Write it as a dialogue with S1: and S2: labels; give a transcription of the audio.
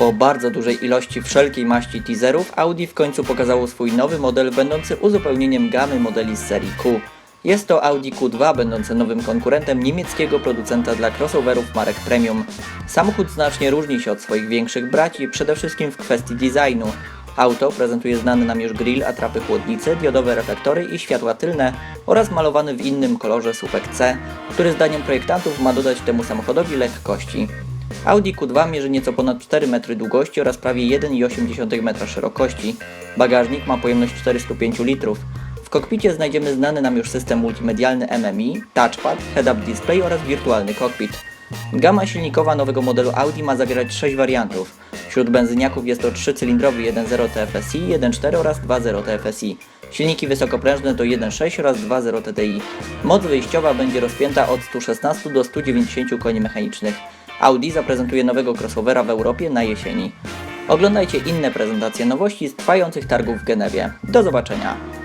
S1: Po bardzo dużej ilości wszelkiej maści teaserów, Audi w końcu pokazało swój nowy model będący uzupełnieniem gamy modeli z serii Q. Jest to Audi Q2, będący nowym konkurentem niemieckiego producenta dla crossoverów marek premium. Samochód znacznie różni się od swoich większych braci, przede wszystkim w kwestii designu. Auto prezentuje znany nam już grill, atrapy chłodnicy, diodowe reflektory i światła tylne oraz malowany w innym kolorze słupek C, który zdaniem projektantów ma dodać temu samochodowi lekkości. Audi Q2 mierzy nieco ponad 4 metry długości oraz prawie 1,8 metra szerokości. Bagażnik ma pojemność 405 litrów. W kokpicie znajdziemy znany nam już system multimedialny MMI, touchpad, head-up display oraz wirtualny kokpit. Gama silnikowa nowego modelu Audi ma zawierać 6 wariantów. Wśród benzyniaków jest to 3-cylindrowy 1.0 TFSI, 1.4 oraz 2.0 TFSI. Silniki wysokoprężne to 1.6 oraz 2.0 TDI. Moc wyjściowa będzie rozpięta od 116 do 190 koni mechanicznych. Audi zaprezentuje nowego crossovera w Europie na jesieni. Oglądajcie inne prezentacje nowości z trwających targów w Genewie. Do zobaczenia!